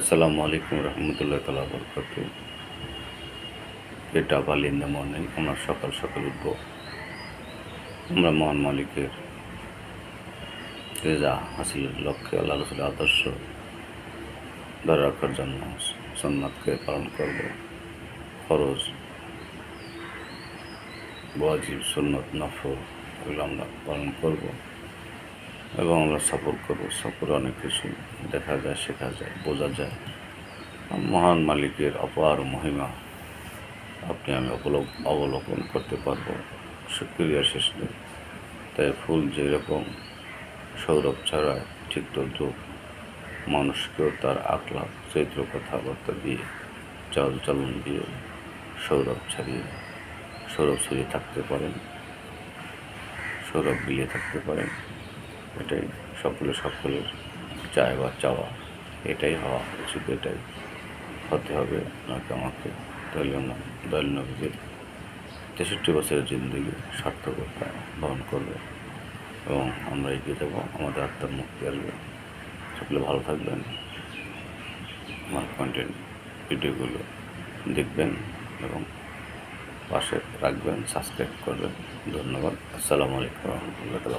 আসসালামু আলাইকুম রহমতুল্লাহ তালা বরকত। এটা ইন দ্য মর্নিং আমরা সকাল সকাল উঠবো। আমরা মহান মালিকের রেজা হাসিলের লক্ষ্যে আল্লাহ রসুলের আদর্শ ধরে রাখার জন্য সন্ন্যাতকে পালন করব। খরচ ওয়াজিব, সুন্নত নফর এগুলো আমরা পালন করব। এবং আমরা সফর করব। সফরে অনেক কিছু দেখা যায়, শেখা যায়, বোঝা যায়। মহান মালিকের অপার মহিমা আপনি আমি অবলোক অবলোকন করতে পারব। সুক্রিয়া শেষ নেই। তাই ফুল যেরকম সৌরভ ছাড়া ঠিক তদ্রুপ মানুষকেও তার আকলা চৈত্র কথাবার্তা দিয়ে, চাল চলন দিয়ে সৌরভ ছাড়িয়ে, সৌরভ ছড়িয়ে থাকতে পারেন, সৌরভ বিলিয়ে থাকতে পারেন। এটাই সকলে সকলের চায় বা চাওয়া, এটাই হওয়া উচিত, এটাই হতে হবে আপনাকে, আমাকে নবীদের তেষট্টি বছরের জিন্দগি সার্থকতা বহন করবে এবং আমরা এগিয়ে যাব, আমাদের আত্মার মুক্তি আসবে। সকলে ভালো থাকবেন, আমার কন্টেন্ট ভিডিওগুলো দেখবেন এবং পাশে রাখবেন সাবস্ক্রাইব করবেন। ধন্যবাদ। আসসালামু আলাইকুম রহমতুল্লাহ তালা